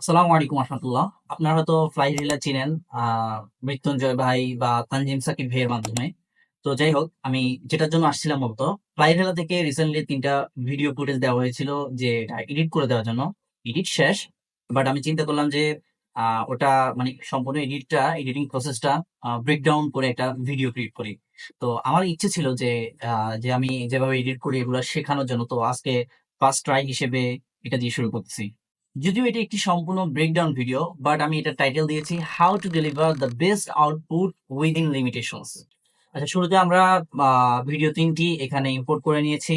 আসসালামু আলাইকুম রহমতুল্লাহ আপনারা হয়তো ফ্লাই রিলা চিনেন মৃত্যুঞ্জয় ভাই বা তানজিম সাকিব ভাইয়ের মাধ্যমে। তো যাই হোক, আমি যেটার জন্য আসছিলাম মূলত ফ্লাই থেকে রিসেন্টলি তিনটা ভিডিও ফুটেজ দেওয়া হয়েছিল যে এটা এডিট করে দেওয়ার জন্য। এডিট শেষ বাট আমি চিন্তা করলাম যে ওটা মানে সম্পূর্ণ এডিটটা এডিটিং প্রসেসটা ব্রেকডাউন করে একটা ভিডিও ক্রিয়েট করি। তো আমার ইচ্ছে ছিল যে যে আমি যেভাবে এডিট করি এগুলো শেখানোর জন্য, তো আজকে ফার্স্ট ট্রাই হিসেবে এটা দিয়ে শুরু করতেছি। যদিও এটা একটি সম্পূর্ণ ব্রেকডাউন ভিডিও বাট আমি এটা টাইটেল দিয়েছি how to deliver the best output within limitations আচ্ছা শুরুতে আমরা ভিডিও তিনটি এখানে ইম্পোর্ট করে নিয়েছি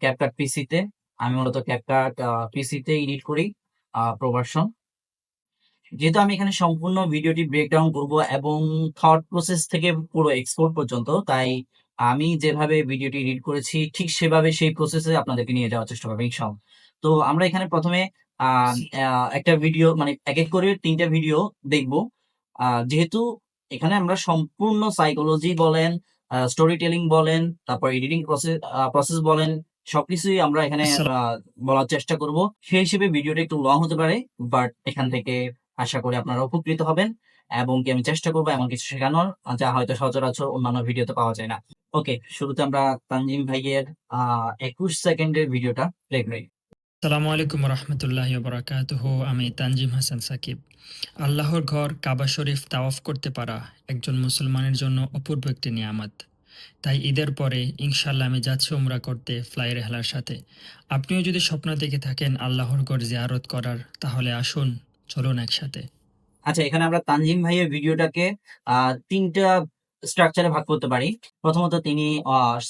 ক্যাপকাট পিসিতে আমি মূলত ক্যাপকাট পিসিতে এডিট করি প্রোভার্সন যেহেতু আমি এখানে সম্পূর্ণ ভিডিওটি ব্রেকডাউন করব এবং থট প্রসেস থেকে পুরো এক্সপোর্ট পর্যন্ত, তাই আমি যেভাবে ভিডিওটি এডিট করেছি, ঠিক সেভাবে সেই প্রসেসে আপনাদেরকে নিয়ে যাওয়ার চেষ্টা করব ইনশাল্লাহ তো আমরা এখানে প্রথমে একটা ভিডিও মানে এক এক করে তিনটা ভিডিও দেখব। আহ, যেহেতু এখানে আমরা সম্পূর্ণ সাইকোলজি বলেন স্টোরি টেলিং বলেন তারপর এডিটিং প্রসেস প্রসেস বলেন সবকিছুই আমরা এখানে আহ, বলার চেষ্টা করব। সেই হিসেবে ভিডিওটা একটু লং হতে পারে বাট এখান থেকে আশা করি আপনারা উপকৃত হবেন এবং কি আমি চেষ্টা করব এমন কিছু শেখানোর যা হয়তো সচরাচর অন্যান্য ভিডিওতে পাওয়া যায় না। ওকে শুরুতে আমরা তানজিম ভাইয়ের আহ একুশ সেকেন্ডের ভিডিওটা প্লে করি। সালামু আলাইকুম রহমতুল্লাহ বরাকাতুহ আমি তানজিম হাসান সাকিব। আল্লাহর ঘর কাবা শরীফ তাওয়াফ করতে পারা একজন মুসলমানের জন্য অপূর্ব একটি নিয়ামত। তাই ঈদের পরে ইনশাল্লাহ আমি যাচ্ছি উমরা করতে ফ্লাই রেহলার সাথে। আপনিও যদি স্বপ্ন দেখে থাকেন আল্লাহর ঘর জিয়ারত করার, তাহলে আসুন, চলুন একসাথে। আচ্ছা এখানে আমরা তানজিম ভাইয়ের ভিডিওটাকে তিনটা স্ট্রাকচারে ভাগ করতে পারি। প্রথমত তিনি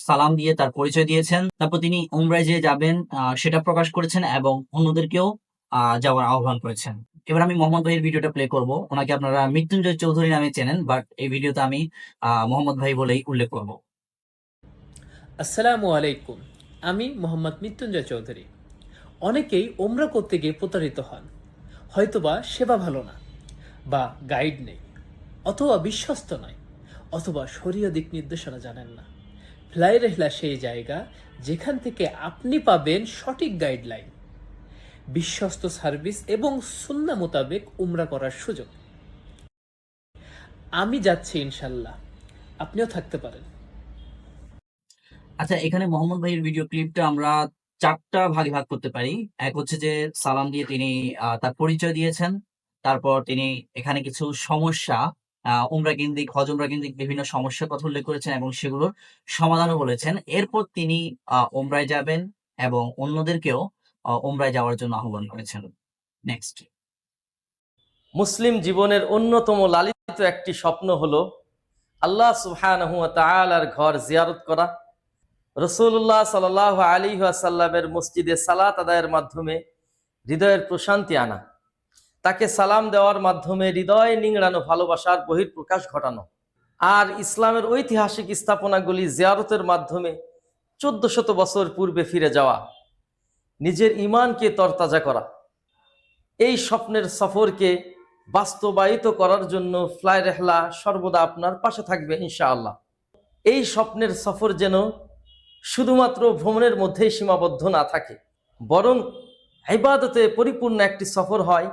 সালাম দিয়ে তার পরিচয় দিয়েছেন। তারপর তিনি উমরায় যে যাবেন সেটা প্রকাশ করেছেন এবং অন্যদেরকেও যাওয়ার আহ্বান করেছেন। এবার আমি মোহাম্মদ ভাইয়ের ভিডিওটা প্লে করব। ওনাকে আপনারা মৃত্যুঞ্জয় চৌধুরী নামে চেনেন বাট এই ভিডিওতে আমি মোহাম্মদ ভাই বলেই উল্লেখ করব। আসসালামু আলাইকুম। আমি মোহাম্মদ মৃত্যুঞ্জয় চৌধুরী। অনেকেই ওমরা করতে গিয়ে প্রতারিত হন। হয়তোবা সেবা ভালো না, বা গাইড নেই, অথবা বিশ্বস্ত নয়। অথবা শরীয় দিক নির্দেশনা জানেন না। ফ্লাই রেহলা সেই জায়গা যেখান থেকে আপনি পাবেন সঠিক গাইডলাইন। বিশ্বস্ত সার্ভিস এবং সুন্না মোতাবেক উমরা করার সুযোগ। আমি যাচ্ছি ইনশাল্লাহ আপনিও থাকতে পারেন। আচ্ছা এখানে মোহাম্মদ ভাইয়ের ভিডিও ক্লিপটা আমরা চারটা ভাগে ভাগ করতে পারি। এক হচ্ছে যে সালাম দিয়ে তিনি তার পরিচয় দিয়েছেন। তারপর তিনি এখানে কিছু সমস্যা উমরা কেন্দ্রিক হজ উমরা কেন্দ্রিক বিভিন্ন সমস্যার কথা উল্লেখ করেছেন এবং সেগুলোর সমাধানও বলেছেন। এরপর তিনি আহ, উমরায় যাবেন এবং অন্যদেরকেও আহ, উমরায় যাওয়ার জন্য আহ্বান করেছেন। নেক্সট মুসলিম জীবনের অন্যতম লালিত একটি স্বপ্ন হলো আল্লাহ তাআলার ঘর জিয়ারত করা। রসুল্লাহ সাল আলী সাল্লামের মসজিদে সালাত আদায়ের মাধ্যমে হৃদয়ের প্রশান্তি আনা। তাকে সালাম দেওয়ার মাধ্যমে হৃদয় নিংড়ানো, ভালোবাসার বহির্প্রকাশ ঘটানো। আর ইসলামের ঐতিহাসিক স্থাপনাগুলি জিয়ারতের মাধ্যমে চোদ্দ শত বছর পূর্বে ফিরে যাওয়া, নিজের ইমানকে তরতাজা করা, এই স্বপ্নের সফরকে বাস্তবায়িত করার জন্য ফ্লাই রেহলা সর্বদা আপনার পাশে থাকবে ইনশাআল্লাহ। এই স্বপ্নের সফর যেন শুধুমাত্র ভ্রমণের মধ্যেই সীমাবদ্ধ না থাকে, বরং ইবাদতে পরিপূর্ণ একটি সফর হয়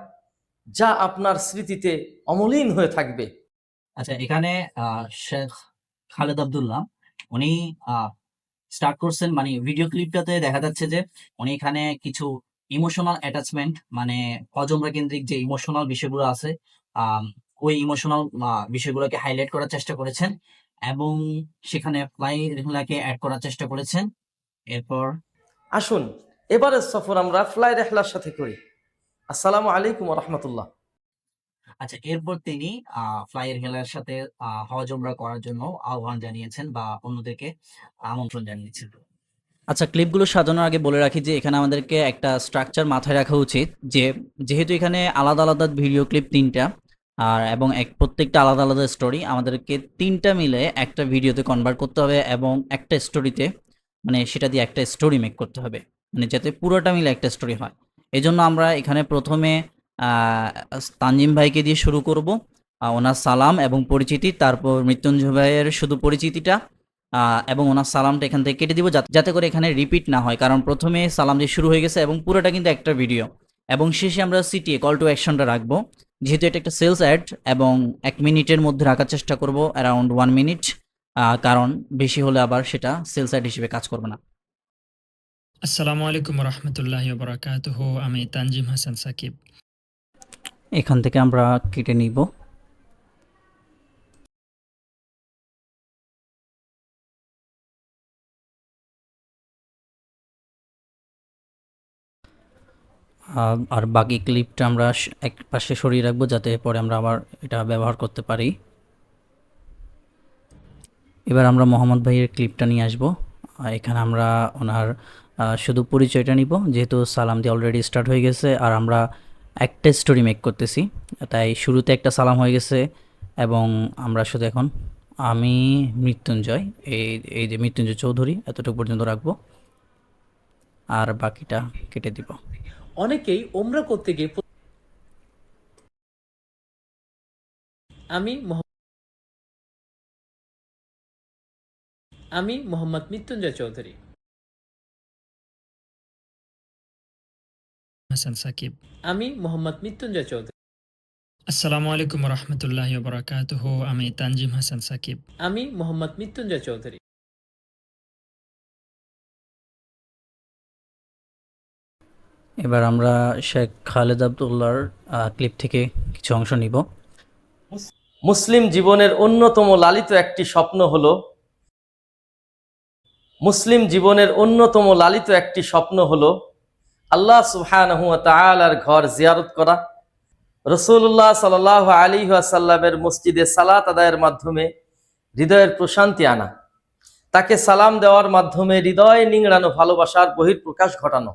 যা আপনার স্মৃতিতে অমলিন হয়ে থাকবে। আচ্ছা এখানে শেখ খালেদ আব্দুল্লাহ উনি স্টার্ট করছেন মানে ভিডিও ক্লিপটাতে দেখা যাচ্ছে যে উনি এখানে কিছু ইমোশনাল অ্যাটাচমেন্ট মানে অজমরা কেন্দ্রিক যে ইমোশনাল বিষয়গুলো আছে ওই ইমোশনাল বিষয়গুলোকে হাইলাইট করার চেষ্টা করেছেন এবং সেখানে ফ্লাই রেহুলাকে অ্যাড করার চেষ্টা করেছেন। এরপর আসুন এবারের সফর আমরা ফ্লাই রেহলার সাথে করি। আসসালামু আলাইকুম রহমতুল্লাহ আচ্ছা এরপর তিনি ফ্লাই রেহুলার সাথে হজ উমরা করার জন্য আহ্বান জানিয়েছেন বা অন্যদেরকে আমন্ত্রণ জানিয়েছেন। আচ্ছা ক্লিপগুলো সাজানোর আগে বলে রাখি যে এখানে আমাদেরকে একটা স্ট্রাকচার মাথায় রাখা উচিত যে যেহেতু এখানে আলাদা আলাদা ভিডিও ক্লিপ তিনটা আর এবং এক প্রত্যেকটা আলাদা আলাদা স্টোরি আমাদেরকে তিনটা মিলে একটা ভিডিওতে কনভার্ট করতে হবে এবং একটা স্টোরিতে মানে সেটা দিয়ে একটা স্টোরি মেক করতে হবে। মানে যাতে পুরোটা মিলে একটা স্টোরি হয়। এই জন্য আমরা এখানে প্রথমে তানজিম ভাইকে দিয়ে শুরু করব। ওনার সালাম এবং পরিচিতি, তারপর মৃত্যুঞ্জয় ভাইয়ের শুধু পরিচিতিটা এবং ওনার সালামটা এখান থেকে কেটে দিব যাতে করে এখানে রিপিট না হয়। কারণ প্রথমে সালাম দিয়ে শুরু হয়ে গেছে এবং পুরোটা কিন্তু একটা ভিডিও এবং শেষে আমরা সিটিএ কল টু অ্যাকশনটা রাখব। যেহেতু এটা একটা সেলস অ্যাড এবং এক মিনিটের মধ্যে রাখার চেষ্টা করব অ্যারাউন্ড ওয়ান মিনিট কারণ বেশি হলে আবার সেটা সেলস অ্যাড হিসেবে কাজ করবে না। আসসালামু আলাইকুম রহমতুল্লাহ বরাকাতুহ আমি তানজিম হাসান সাকিব। এখান থেকে আমরা কেটে নিব। আর বাকি ক্লিপটা আমরা এক পাশে সরিয়ে রাখব, যাতে পরে আমরা আবার এটা ব্যবহার করতে পারি। এবার আমরা মোহাম্মদ ভাইয়ের ক্লিপটা নিয়ে আসব। এখানে আমরা ওনার শুধু পরিচয়টা নিব, যেহেতু সালাম দিয়ে অলরেডি স্টার্ট হয়ে গেছে আর আমরা একটা স্টোরি মেক করতেছি। তাই শুরুতে একটা সালাম হয়ে গেছে এবং আমরা শুধু এখন আমি, মৃত্যুঞ্জয়, এই এই যে মৃত্যুঞ্জয় চৌধুরী, এতটুকু পর্যন্ত রাখব। আর বাকিটা কেটে দিব। অনেকেই ওমরা করতে গিয়ে আমি আমি মোহাম্মদ মৃত্যুঞ্জয় চৌধুরী। হাসান সাকিব। আমি মোহাম্মদ মৃত্যুঞ্জয় চৌধুরী। আসসালামু আলাইকুম রহমতুল্লাহ বরাকাতুহ আমি তানজিম হাসান সাকিব। আমি মোহাম্মদ মৃত্যুঞ্জয় চৌধুরী। এবার আমরা শেখ খালেদ আবদুল্লার ক্লিপ থেকে কিছু অংশ নিব। মুসলিম জীবনের অন্যতম লালিত একটি স্বপ্ন হলো মুসলিম জীবনের অন্যতম লালিত একটি স্বপ্ন হলো আল্লাহ তাআলার ঘর জিয়ারত করা। রসুল্লাহ সাল আলী আসাল্লামের মসজিদে সালাত আদায়ের মাধ্যমে হৃদয়ের প্রশান্তি আনা। তাকে সালাম দেওয়ার মাধ্যমে হৃদয় নিংড়ানো, ভালোবাসার বহির্প্রকাশ ঘটানো।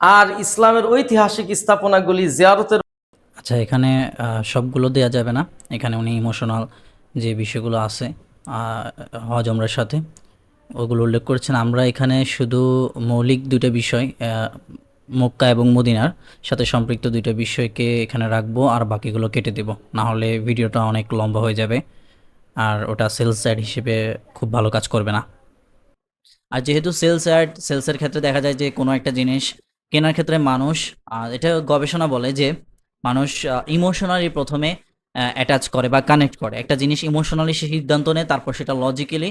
আর ইসলামের ঐতিহাসিক স্থাপনাগুলি জিয়ারতের আচ্ছা এখানে সবগুলো দেয়া যাবে না। এখানে উনি ইমোশনাল যে বিষয়গুলো আছে হজ আমরার সাথে, ওগুলো উল্লেখ করেছেন। আমরা এখানে শুধু মৌলিক দুইটা বিষয় মক্কা এবং মদিনার সাথে সম্পৃক্ত দুইটা বিষয়কে এখানে রাখব, আর বাকিগুলো কেটে দেব। না হলে ভিডিওটা অনেক লম্বা হয়ে যাবে, আর ওটা সেলস অ্যাড হিসেবে খুব ভালো কাজ করবে না। আর যেহেতু সেলস অ্যাড সেলসের ক্ষেত্রে দেখা যায় যে কোনো একটা জিনিস কেনার ক্ষেত্রে মানুষ এটা গবেষণা বলে যে মানুষ ইমোশনালি প্রথমে অ্যাটাচ করে বা কানেক্ট করে। একটা জিনিস ইমোশনালি সে সিদ্ধান্ত নেয়, তারপর সেটা লজিক্যালি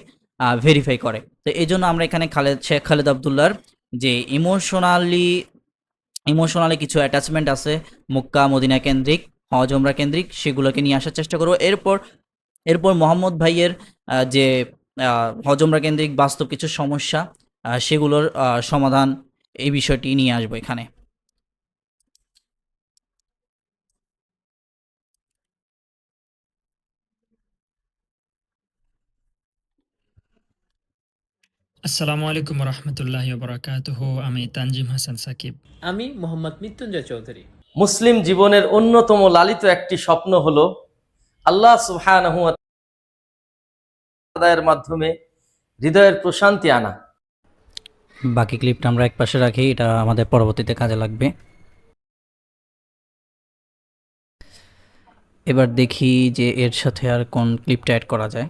ভেরিফাই করে। তো এই জন্য আমরা এখানে খালেদ, শেখ খালেদ আবদুল্লার যে ইমোশনালি ইমোশনালি কিছু অ্যাটাচমেন্ট আছে, মক্কা, মদিনা কেন্দ্রিক, হজমরা কেন্দ্রিক, সেগুলোকে নিয়ে আসার চেষ্টা করব। এরপর এরপর মোহাম্মদ ভাইয়ের যে হজমরা কেন্দ্রিক বাস্তব কিছু সমস্যা সেগুলোর সমাধান এই বিষয়টি নিয়ে আসব এখানে। আসসালামু আলাইকুম রহমতুল্লাহ বরাকাতুহ আমি তানজিম হাসান সাকিব। আমি মোহাম্মদ মৃত্যুঞ্জয় চৌধুরী। মুসলিম জীবনের অন্যতম লালিত একটি স্বপ্ন হলো আল্লাহ সুবহানাহু ওয়া মাধ্যমে হৃদয়ের প্রশান্তি আনা। বাকি ক্লিপটা আমরা এক পাশে রাখি এটা আমাদের পরবর্তীতে কাজে লাগবে। এবার দেখি যে এর সাথে আর কোন ক্লিপটা অ্যাড করা যায়।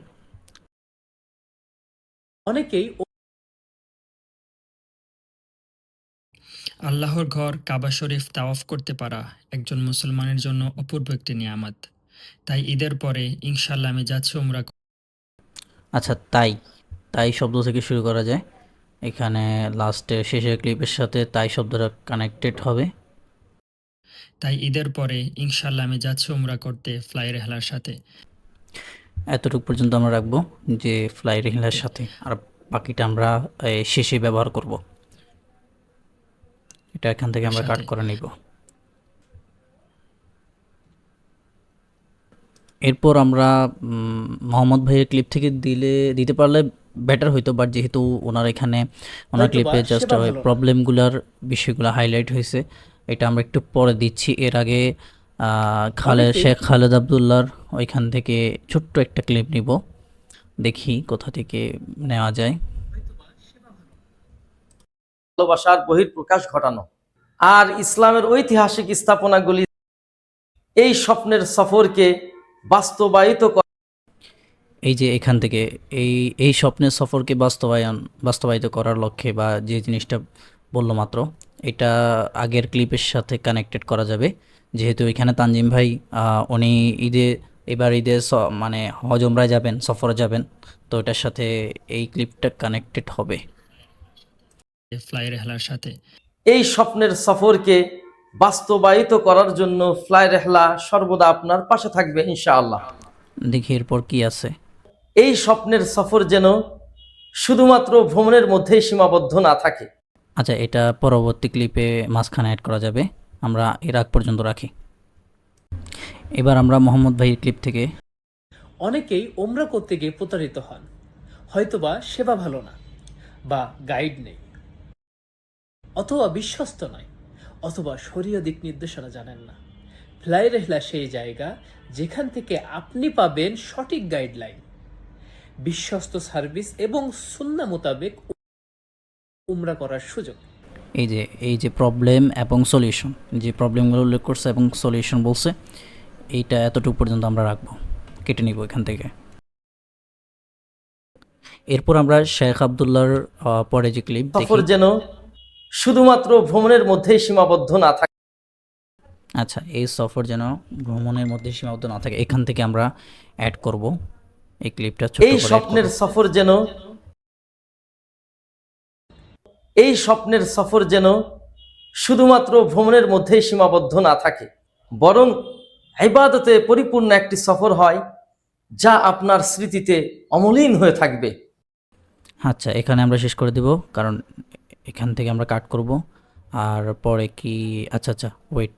অনেকেই আল্লাহর ঘর কাবা শরীফ তাওয়াফ করতে পারা একজন মুসলমানের জন্য অপূর্ব একটি নিয়ামত। তাই ঈদের পরে ইনশাল্লাহ আমি যাচ্ছি উমরা আচ্ছা তাই। তাই শব্দ থেকে শুরু করা যায়। এখানে লাস্টে শেষের ক্লিপের সাথে তাই শব্দটা কানেক্টেড হবে। তাই ঈদের পরে ইনশাল্লাহ আমি যাচ্ছি উমরা করতে ফ্লাই রেহলার সাথে। এতটুকু পর্যন্ত আমরা রাখব যে ফ্লাই রেহিলার সাথে। আর বাকিটা আমরা শেষে ব্যবহার করব। এটা এখান থেকে আমরা কাট করে নিব। এরপর আমরা মোহাম্মদ ভাইয়ের ক্লিপ থেকে দিলে দিতে পারলে বেটার হইতো বাট যেহেতু ওনার এখানে ওনার ক্লিপে জাস্ট প্রবলেমগুলোর বিষয়গুলো হাইলাইট হয়েছে। এটা আমরা একটু পরে দিচ্ছি। এর আগে খালে শেখ খালেদ আবদুল্লার ওইখান থেকে ছোট্ট একটা ক্লিপ নিব। দেখি কোথা থেকে নেওয়া যায়। ভালোবাসার বহির্প্রকাশ ঘটানো। আর ইসলামের ঐতিহাসিক স্থাপনাগুলি এই স্বপ্নের সফরকে বাস্তবায়িত এই যে এখান থেকে এই এই স্বপ্নের সফরকে বাস্তবায়ন, বাস্তবায়িত করার লক্ষ্যে বা যে জিনিসটা বলল মাত্র, এটা আগের ক্লিপের সাথে কানেক্টেড করা যাবে। যেহেতু এখানে তানজিম ভাই উনি ঈদে, এবার ঈদে মানে হজ উমরায় যাবেন, সফরে যাবেন, তো এটার সাথে এই ক্লিপটা কানেক্টেড হবে। ফ্লাই রেহলার সাথে। এই স্বপ্নের সফরকে বাস্তবায়িত করার জন্য ফ্লাই রেহলা সর্বদা আপনার পাশে থাকবে ইনশাআল্লাহ। দেখি এরপর কি আছে। এই স্বপ্নের সফর যেন শুধুমাত্র ভ্রমণের মধ্যেই সীমাবদ্ধ না থাকে। আচ্ছা এটা পরবর্তী ক্লিপে মাঝখানে অ্যাড করা যাবে। আমরা এর আগ পর্যন্ত রাখি। এবার আমরা মোহাম্মদ ভাইয়ের ক্লিপ থেকে। অনেকেই ওমরা করতে গিয়ে প্রতারিত হন। হয়তোবা সেবা ভালো না বা গাইড নেই। অথবা বিশ্বস্ত নয় অথবা শরীয় দিক নির্দেশনা জানেন না। ফ্লাই রেহলা সেই জায়গা যেখান থেকে আপনি পাবেন সঠিক গাইডলাইন। বিশ্বস্ত সার্ভিস এবং সুন্না মোতাবেক উমরা করার সুযোগ। এই যে এই যে প্রবলেম এবং সলিউশন যে প্রবলেমগুলো উল্লেখ করছে এবং সলিউশন বলছে এইটা এতটুকু পর্যন্ত আমরা রাখব কেটে নিব এখান থেকে। এরপর আমরা শেখ আবদুল্লাহর আহ, পরে যে ক্লিপ সফর যেন শুধুমাত্র ভ্রমণের মধ্যেই সীমাবদ্ধ না থাকে আচ্ছা এই সফর যেন ভ্রমণের মধ্যে সীমাবদ্ধ না থাকে এখান থেকে আমরা অ্যাড করব। এই ক্লিপটা এই স্বপ্নের সফর যেন এই স্বপ্নের সফর যেন শুধুমাত্র ভ্রমণের মধ্যেই সীমাবদ্ধ না থাকে বরং ইবাদতে পরিপূর্ণ একটি সফর হয় যা আপনার স্মৃতিতে অমলিন হয়ে থাকবে। আচ্ছা এখানে আমরা শেষ করে দিব কারণ এখান থেকে আমরা কাট করব। আর পরে কি আচ্ছা আচ্ছা ওয়েট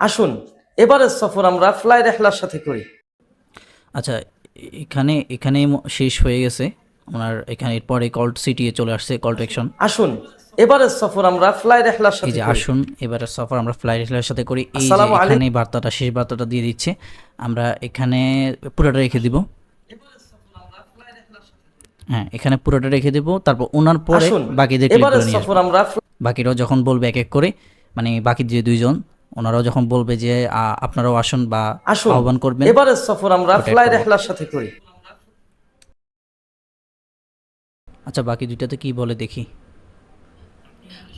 আসুন এবারের সফর আমরা ফ্লাই রেহলার সাথে করি। আচ্ছা এখানে এখানে শেষ হয়ে গেছে। ওনার এখানে এরপরে কল সিটি এ চলে আসছে কল টু অ্যাকশন আসুন এবারের সফর আমরা ফ্লাই রেহলার এই সাথে যে আসুন এবারে সফর আমরা ফ্লাই রেখলার সাথে করি। এই যে এখানে বার্তাটা শেষ বার্তাটা দিয়ে দিচ্ছে। আমরা এখানে পুরোটা রেখে দিব। হ্যাঁ এখানে পুরোটা রেখে দিব তারপর ওনার পরে বাকিদের এবারের সফর আমরা বাকিরাও যখন বলবে এক এক করে মানে বাকি যে দুইজন ওনারাও যখন বলবে যে আপনারাও আসুন বা আহ্বান করবেন এবারের সফর আমরা ফ্লাই রেহলার সাথে করি। আচ্ছা বাকি দুইটাতে কি বলে দেখি।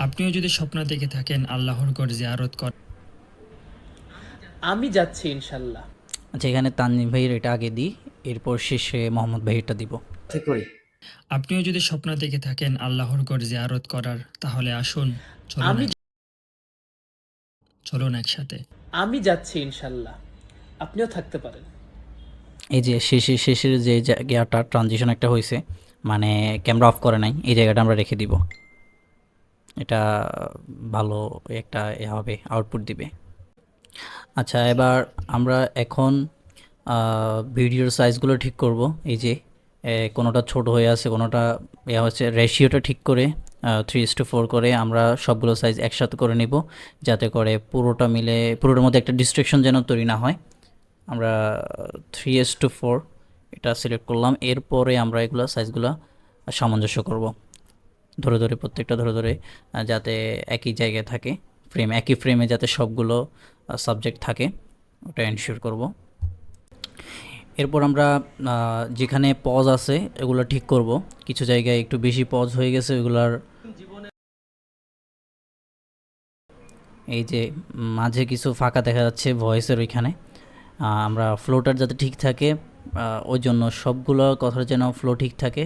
আপনিও যদি স্বপ্ন দেখে থাকেন আল্লাহর ঘর জিয়ারত কর আমি যাচ্ছি ইনশাল্লাহ। আচ্ছা এখানে তানজিম ভাইয়ের এটা আগে দিই এরপর শেষে মোহাম্মদ ভাইয়েরটা দিব। সাথে করি। আপনিও যদি স্বপ্ন দেখে থাকেন আল্লাহর ঘর জিয়ারত করার তাহলে আসুন চলুন আমি চলুন একসাথে। আমি যাচ্ছি ইনশাল্লাহ। আপনিও থাকতে পারেন। এই যে শেষে শেষের যে জায়গাটা ট্রানজিশন একটা হয়েছে মানে ক্যামেরা অফ করে নাই এই জায়গাটা আমরা রেখে দিব। এটা ভালো একটা এ হবে আউটপুট দিবে। আচ্ছা এবার আমরা এখন ভিডিওর সাইজগুলো ঠিক করব। এই যে কোনোটা ছোট হয়ে আছে, কোনোটা ইয়া হচ্ছে রেশিওটা ঠিক করে থ্রি ইস টু ফোর করে আমরা সবগুলো সাইজ একসাথে করে নিব, যাতে করে পুরোটা মিলে, পুরোটার মধ্যে একটা ডিস্ট্রিকশন যেন তৈরি না হয়। আমরা থ্রি এস টু ফোর এটা সিলেক্ট করলাম, এরপরে আমরা এগুলো সাইজগুলো সামঞ্জস্য করব। ধরে ধরে প্রত্যেকটা ধরে ধরে যাতে একই জায়গায় থাকে ফ্রেম একই ফ্রেমে যাতে সবগুলো সাবজেক্ট থাকে, ওটা এনশিওর করব। এরপর আমরা যেখানে পজ আছে, এগুলো ঠিক করব। কিছু জায়গায় একটু বেশি পজ হয়ে গেছে ওইগুলার এই যে মাঝে কিছু ফাঁকা দেখা যাচ্ছে ভয়েসের ওইখানে। আমরা ফ্লোটার যাতে ঠিক থাকে ওই জন্য সবগুলো কথার যেন ফ্লো ঠিক থাকে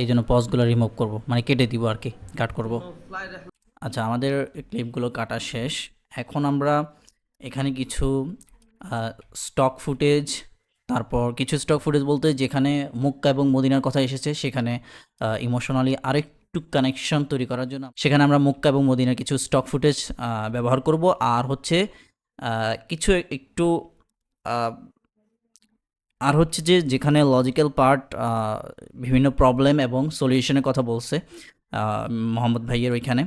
এই জন্য পজগুলো রিমুভ করব। মানে কেটে দিব আর কি কাট করব। আচ্ছা আমাদের ক্লিপগুলো কাটা শেষ। এখন আমরা এখানে কিছু স্টক ফুটেজ তারপর কিছু স্টক ফুটেজ বলতে যেখানে মুক্কা এবং মদিনার কথা এসেছে, সেখানে ইমোশনালি আরেকটু কানেকশন তৈরি করার জন্য সেখানে আমরা মুক্কা এবং মদিনার কিছু স্টক ফুটেজ ব্যবহার করব। আর হচ্ছে কিছু একটু আর হচ্ছে যে যেখানে লজিক্যাল পার্ট বিভিন্ন প্রবলেম এবং সলিউশনের কথা বলছে মোহাম্মদ ভাইয়ের ওইখানে।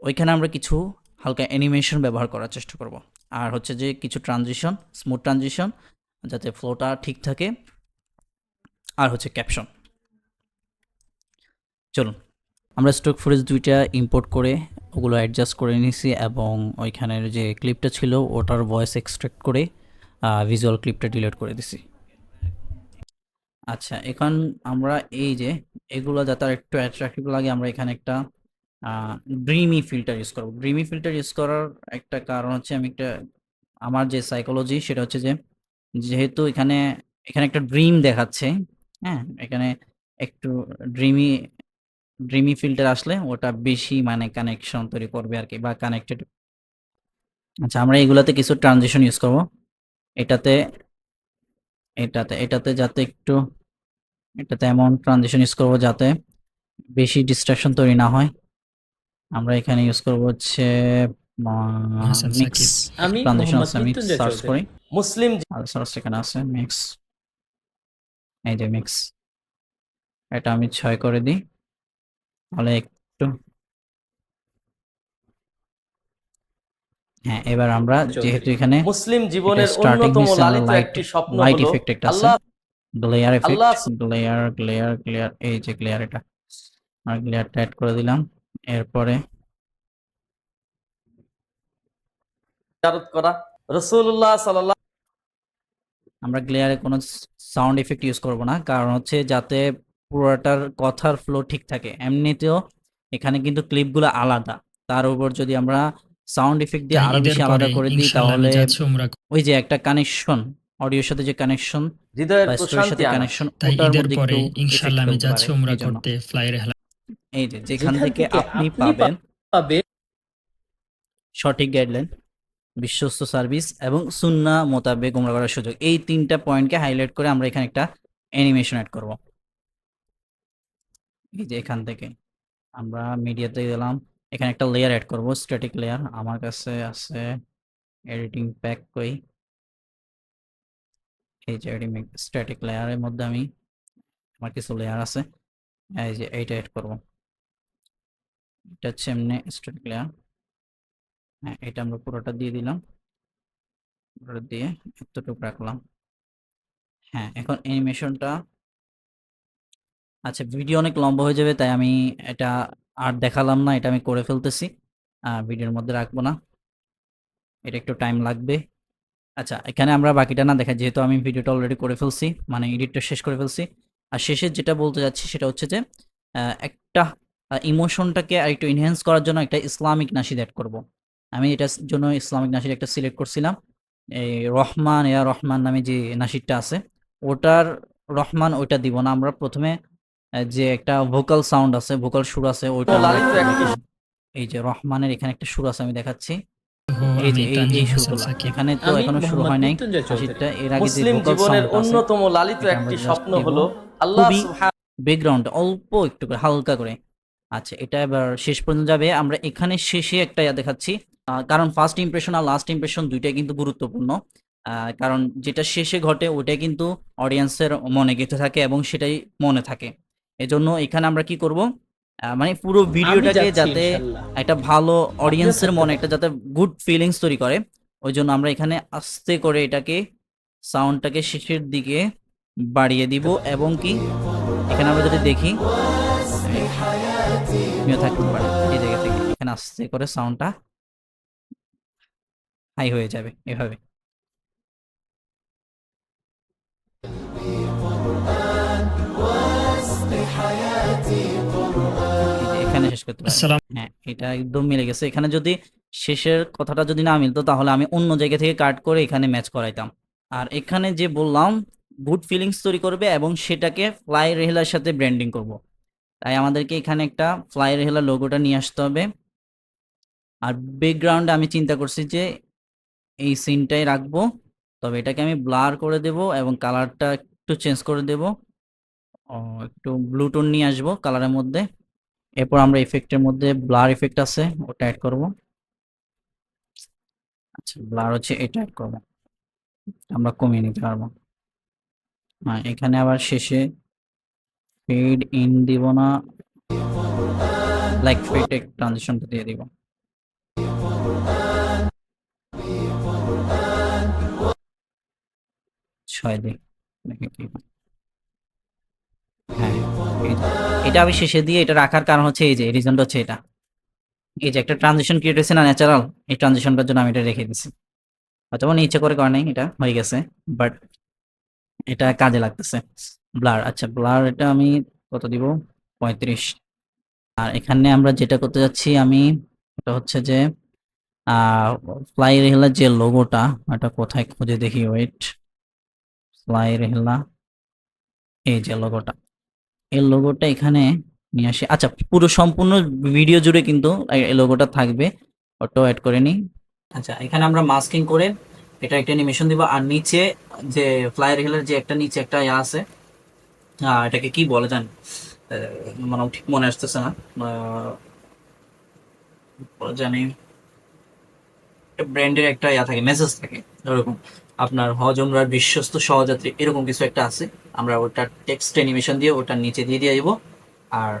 ওইখানে আমরা কিছু হালকা অ্যানিমেশন ব্যবহার করার চেষ্টা করব। আর হচ্ছে যে কিছু ট্রানজিশন স্মুথ ট্রানজিশন যাতে ফ্লোটা ঠিক থাকে। আর হচ্ছে ক্যাপশন চলুন, আমরা স্টক ফুটেজ দুইটা ইম্পোর্ট করে ওগুলো অ্যাডজাস্ট করে নিয়েছি এবং ওইখানের যে ক্লিপটা ছিল ওটার ভয়েস এক্সট্রাক্ট করে ভিজুয়াল ক্লিপটা ডিলিট করে দিছি। আচ্ছা এখন আমরা এই যে এগুলো যাতে একটু অ্যাট্রাকটিভ লাগে, আমরা এখানে একটা ড্রিমি ফিল্টার ইউজ করব। ড্রিমি ফিল্টার ইউজ করার একটা কারণ হচ্ছে আমি একটা, আমার যে সাইকোলজি সেটা হচ্ছে যে যেহেতু এখানে এখানে একটা ড্রিম দেখাচ্ছে হ্যাঁ? এখানে একটু ড্রিমি ড্রিমি ফিল্টার আসলে ওটা বেশি মানে কানেকশন তৈরি করবে আর কি বা কানেক্টেড আচ্ছা আমরা এগুলাতে কিছু ট্রানজিশন ইউজ করব। এটাতে এটাতে এটাতে যাতে একটু, এটাতে এমন ট্রানজিশন ইউজ করব যাতে বেশি ডিস্ট্রাকশন তৈরি না হয়। আমরা এখানে ইউজ করব হচ্ছে মিক্স। আমি ট্রানজিশন আছে আমি সার্চ করি। মুসলিম আর সার্চ এখানে আছে মিক্স এই যে মিক্স এটা আমি ছয় করে দিই। তাহলে একটু হ্যাঁ এবার আমরা যেহেতু এখানে মুসলিম জীবনের অন্যতম লালিত একটি স্বপ্ন লাইট ইফেক্ট একটা আছে। Glare effect glare glare glare এই যে গ্লেয়ার এটা। আর গ্লেয়ারটা অ্যাড করে দিলাম। এরপরে জিয়ারত করা। রসুল্লাহ সাল্লাহ আমরা গ্লেয়ারে কোনো সাউন্ড এফেক্ট ইউজ করব না কারণ হচ্ছে যাতে পুরোটার কথার ফ্লো ঠিক থাকে। এমনিতেও এখানে কিন্তু ক্লিপগুলো আলাদা। তার উপর যদি আমরা সাউন্ড এফেক্ট দিয়ে আরও বেশি আলাদা করে দিই তাহলে ওই যে একটা কানেকশন অডিওর সাথে যে কানেকশন হৃদয়ের প্রশান্তি সাথে কানেকশন ওটার মধ্যে পরে একটু ইনশাআল্লাহ আমি যাচ্ছি উমরা এই করতে ফ্লাই রেহলা এই যে যেখান থেকে আপনি আপনি পাবেন পাবে সঠিক গাইডলাইন বিশ্বস্ত সার্ভিস এবং সুন্না মোতাবেক গোমরা করার সুযোগ। এই তিনটা পয়েন্টকে হাইলাইট করে আমরা এখানে একটা অ্যানিমেশন অ্যাড করব। এই যে এখান থেকে আমরা মিডিয়াতে গেলাম। এখানে একটা লেয়ার অ্যাড করব স্ট্যাটিক লেয়ার আমার কাছে আছে এডিটিং প্যাক কই। এই যে এডিটিং স্ট্যাটিক লেয়ারের মধ্যে আমি আমার কিছু লেয়ার আছে। এই যে এইটা অ্যাড করব। এটা হচ্ছে এমনি স্ট্যাটিক লেয়ার হ্যাঁ এটা আমরা পুরোটা দিয়ে দিলাম। পুরোটা দিয়ে এতটুকু রাখলাম। হ্যাঁ এখন অ্যানিমেশনটা আচ্ছা ভিডিও অনেক লম্বা হয়ে যাবে, তাই আমি এটা আর দেখালাম না, এটা আমি করে ফেলতেছি। ভিডিওর মধ্যে রাখব না। এটা একটু টাইম লাগবে। আচ্ছা এখানে আমরা বাকিটা না দেখা যেহেতু আমি ভিডিওটা অলরেডি করে ফেলছি মানে এডিটটা শেষ করে ফেলছি। আর শেষে যেটা বলতে যাচ্ছি, সেটা হচ্ছে যে একটা ইমোশনটাকে আর একটু এনহ্যান্স করার জন্য একটা ইসলামিক নাশিদ অ্যাড করব। আমি এটার জন্য ইসলামিক নাশিদ একটা সিলেক্ট করছিলাম। এই রহমান ইয়া রহমান নামে যে নাশিদটা আছে ওটার রহমান ওইটা দিব না। আমরা প্রথমে যে একটা ভোকাল সাউন্ড আছে ভোকাল সুর আছে ওইটা দিব। এই যে রহমানের এখানে একটা সুর আছে আমি দেখাচ্ছি। এই যে এই এই তানজিম হাসান সুরগুলো। এখানে তো এখনও শুরু হয় নাই। নাশিদটা এর আগে যে ভোকাল সাউন্ড অন্যতম লালিত আমরা একটি স্বপ্ন হলো আল্লাহ ব্যাকগ্রাউন্ড অল্প একটু করে হালকা করে। আচ্ছা এটা এবার শেষ পর্যন্ত যাবে। আমরা এখানে শেষে একটা ইয়া দেখাচ্ছি। কারণ ফার্স্ট ইমপ্রেশন আর লাস্ট ইমপ্রেশন দুইটাই কিন্তু গুরুত্বপূর্ণ। কারণ যেটা শেষে ঘটে ওটাই কিন্তু অডিয়েন্সের মনে গেঁথে থাকে এবং সেটাই মনে থাকে। এজন্য এখানে আমরা কি করব? মানে পুরো ভিডিওটাকে যাতে একটা ভালো অডিয়েন্সের মনে একটা যাতে গুড ফিলিংস তৈরি করে। ওই জন্য আমরা এখানে আস্তে করে এটাকে সাউন্ডটাকে শেষের দিকে বাড়িয়ে দিব এবং কি এখানে আমরা যদি দেখি থাকতে পারে। এই জায়গা থেকে এখানে আস্তে করে সাউন্ডটা হাই হয়ে যাবে এভাবে। এখানে শেষ করতে হ্যাঁ এটা একদম মিলে গেছে। এখানে যদি শেষের কথাটা যদি না মিলতো তাহলে আমি অন্য জায়গা থেকে কাট করে এখানে ম্যাচ করাইতাম। আর এখানে যে বললাম গুড ফিলিংস তৈরি করবে এবং সেটাকে ফ্লাই রেহেলার সাথে ব্র্যান্ডিং করব। তাই আমাদেরকে এখানে একটা ফ্লাই রেহেলার লোগোটা নিয়ে আসতে হবে। আর ব্যাকগ্রাউন্ডে আমি চিন্তা করছি যে এই সিনটাই রাখব। তবে এটাকে আমি ব্লার করে দেব এবং কালারটা একটু চেঞ্জ করে দেব। একটু ব্লু টোন নিয়ে আসব কালারের মধ্যে। এরপর আমরা ইফেক্টের মধ্যে ব্লার ইফেক্ট আছে, ওটা অ্যাড করব। আচ্ছা ব্লার হচ্ছে এটা অ্যাড করব। আমরা কমিয়ে নিতে পারব। হ্যাঁ এখানে আবার শেষে ফেড ইন দিব না লাইক ফেড ট্রানজিশনটা দিয়ে দিব। ছয়। হ্যাঁ এটা আমি শেষে দিয়ে এটা রাখার কারণ হচ্ছে এই যে রিজনটা হচ্ছে এটা। এই যে একটা ট্রানজিশন ক্রিয়েট হয়েছে না ন্যাচারাল এই ট্রানজিশনটার জন্য আমি এটা রেখে দিছি। হয়তো মানে ইচ্ছে করে করে নাই, এটা হয়ে গেছে বাট এটা কাজে লাগতেছে। ব্লার আচ্ছা ব্লার এটা আমি কত দিব? পঁয়ত্রিশ। আর এখানে আমরা যেটা করতে যাচ্ছি আমি, এটা হচ্ছে যে ফ্লাই রেহলার যে লোগোটা এটা কোথায় খুঁজে দেখি ওয়েট ফ্লাই রেহলা এই যে লোগোটা এই লোগোটা এখানে নিয়ে আসি। আচ্ছা পুরো সম্পূর্ণ ভিডিও জুড়ে কিন্তু এই- লোগোটা থাকবে। ওটাও অ্যাড করে নিই। আচ্ছা এখানে আমরা মাস্কিং করে এটা একটা অ্যানিমেশন দিব। আর নিচে যে ফ্লায়ার হিলের যে একটা নিচে একটা ইয়া আছে এটাকে কি বলে জান? মানে ঠিক মনে আসতেছে না। জানি। ব্র্যান্ডের একটা ইয়া থাকে মেসেজ থাকে এরকম আপনার হজ, উমরার বিশ্বস্ত সহযাত্রী, এরকম কিছু একটা আছে। আমরা ওটা টেক্সট অ্যানিমেশন দিয়ে ওটার নিচে দিয়ে দিয়ে দিব আর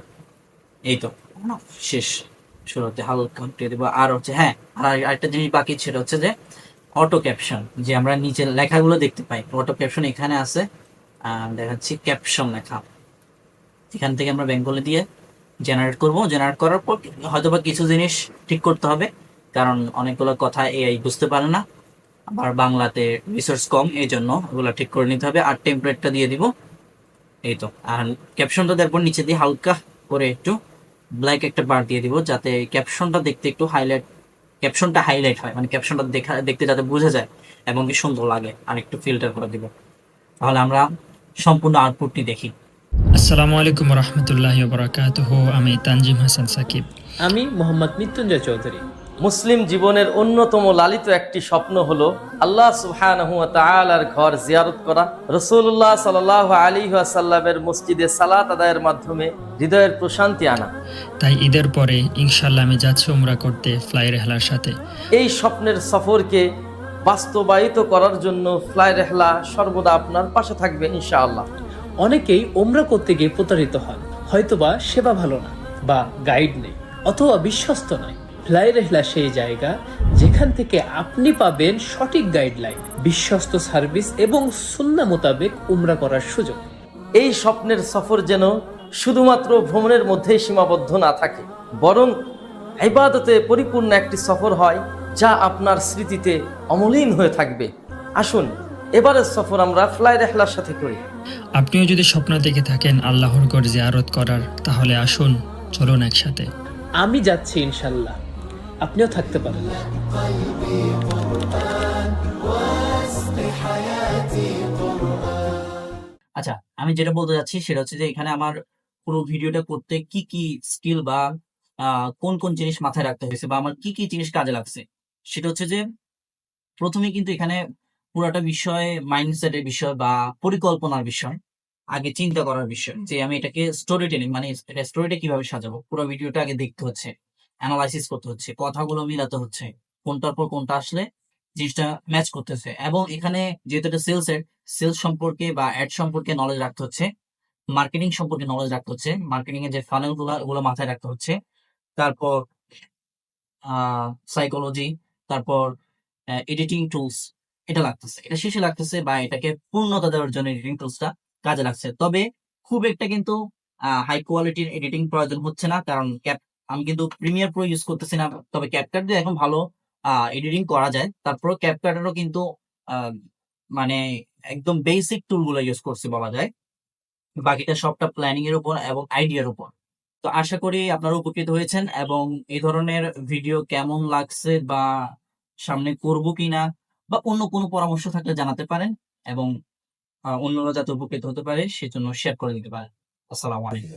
এই তো শেষ শুরুতে হালকা উঠিয়ে দেবো। আর হচ্ছে হ্যাঁ আর আরেকটা জিনিস বাকি ছিল হচ্ছে যে অটো ক্যাপশন যে আমরা নিচে লেখাগুলো দেখতে পাই। অটো ক্যাপশন এখানে আছে দেখাচ্ছি ক্যাপশন লেখা। এখান থেকে আমরা বেঙ্গলি দিয়ে জেনারেট করব। জেনারেট করার পর হয়তো বা কিছু জিনিস ঠিক করতে হবে, কারণ অনেকগুলো কথা এআই বুঝতে পারে না। আবার বাংলাতে রিসোর্স কম এই জন্য ওগুলো ঠিক করে নিতে হবে। আর টেমপ্লেটটা দিয়ে দিব। এই তো। আর ক্যাপশনটা দেওয়ার পর নিচে দিয়ে হালকা করে একটু ব্ল্যাক একটা বার দিয়ে দিব যাতে ক্যাপশনটা দেখতে একটু হাইলাইট ক্যাপশনটা হাইলাইট হয়। মানে ক্যাপশনটা দেখা দেখতে যাতে বোঝা যায় এবং কি সুন্দর লাগে। আর একটু ফিল্টার করে দিব। তাহলে আমরা সম্পূর্ণ আউটপুটটি দেখি। আসসালামু আলাইকুম রহমতুল্লাহ বরাকাতুহ। আমি তানজিম হাসান সাকিব। আমি মোহাম্মদ মৃত্যুঞ্জয় চৌধুরী। মুসলিম জীবনের অন্যতম লালিত একটি স্বপ্ন হলো আল্লাহ সুবহানাহু ওয়া তাআলার ঘর জিয়ারত করা। রসুল্লাহ সাল্লাল্লাহু আলাইহি ওয়াসাল্লামের মসজিদে সালাত আদায়ের মাধ্যমে হৃদয়ের প্রশান্তি আনা। তাই ঈদের পরে ইনশাল্লাহ আমি যাচ্ছি উমরা করতে ফ্লাই রেহলার সাথে। এই স্বপ্নের সফরকে বাস্তবায়িত করার জন্য ফ্লাই রেহলা সর্বদা আপনার পাশে থাকবে ইনশাআল্লাহ। অনেকেই ওমরা করতে গিয়ে প্রতারিত হন হয়তোবা সেবা ভালো না বা গাইড নেই অথবা বিশ্বস্ত নয় ফ্লাই রেহলা সেই জায়গা যেখান থেকে আপনি পাবেন সঠিক গাইডলাইন বিশ্বস্ত সার্ভিস এবং সুন্না মোতাবেক উমরা করার সুযোগ। এই স্বপ্নের সফর যেন শুধুমাত্র ভ্রমণের মধ্যেই সীমাবদ্ধ না থাকে বরং ইবাদতে পরিপূর্ণ একটি সফর হয় যা আপনার স্মৃতিতে অমলিন হয়ে থাকবে। আসুন এবারের সফর আমরা ফ্লাই রেহলার সাথে করি। আপনিও যদি স্বপ্ন দেখে থাকেন আল্লাহর ঘর জিয়ারত করার তাহলে আসুন চলুন একসাথে। আমি যাচ্ছি ইনশাল্লাহ। আপনিও থাকতে পারেন। আচ্ছা আমি যেটা বলতে যাচ্ছি সেটা হচ্ছে যে এখানে আমার পুরো ভিডিওটা করতে কি কি স্কিল বা কোন কোন জিনিস মাথায় রাখতে হয়েছে বা আমার কি কি জিনিস কাজে লাগছে, সেটা হচ্ছে যে প্রথমে কিন্তু এখানে পুরাটা বিষয় মাইন্ডসেটের বিষয় বা পরিকল্পনার বিষয়, আগে চিন্তা করার বিষয়, যে আমি এটাকে স্টোরি টেলিং মানে এটা স্টোরিটা কীভাবে সাজাবো, পুরো ভিডিওটা আগে দেখতে হচ্ছে। অ্যানালাইসিস করতে হচ্ছে, কথাগুলো মিলাতে হচ্ছে, কোনটার পর কোনটা আসলে জিনিসটা ম্যাচ করতেছে। এবং এখানে যেহেতু এটা সেলস এর সেলস সম্পর্কে বা অ্যাড সম্পর্কে নলেজ রাখতে হচ্ছে মার্কেটিং সম্পর্কে নলেজ রাখতে হচ্ছে মার্কেটিং এর যে ফানেলগুলো, ওগুলো মাথায় রাখতে হচ্ছে। তারপর সাইকোলজি তারপর এডিটিং টুলস এটা লাগতেছে। এটা শেষে লাগতেছে বা এটাকে পূর্ণতা দেওয়ার জন্য এডিটিং টুলসটা কাজে লাগছে। তবে খুব একটা কিন্তু হাই কোয়ালিটির এডিটিং প্রয়োজন হচ্ছে না, কারণ ক্যাপ আমি কিন্তু প্রিমিয়ার প্রো ইউজ করতেছি না, তবে ক্যাপকাট দিয়ে এখন ভালো এডিটিং করা যায়। তারপর ক্যাপকাটেরও কিন্তু মানে একদম বেসিক টুলগুলো ইউজ করছি বলা যায়। বাকিটা সবটা প্ল্যানিং এর উপর এবং আইডিয়ার উপর। তো আশা করি আপনারা উপকৃত হয়েছেন এবং এই ধরনের ভিডিও কেমন লাগছে বা সামনে করব কিনা বা অন্য কোনো পরামর্শ থাকলে জানাতে পারেন এবং অন্যরা যাতে উপকৃত হতে পারে সেজন্য শেয়ার করে দিতে পারেন। আসসালামু আলাইকুম।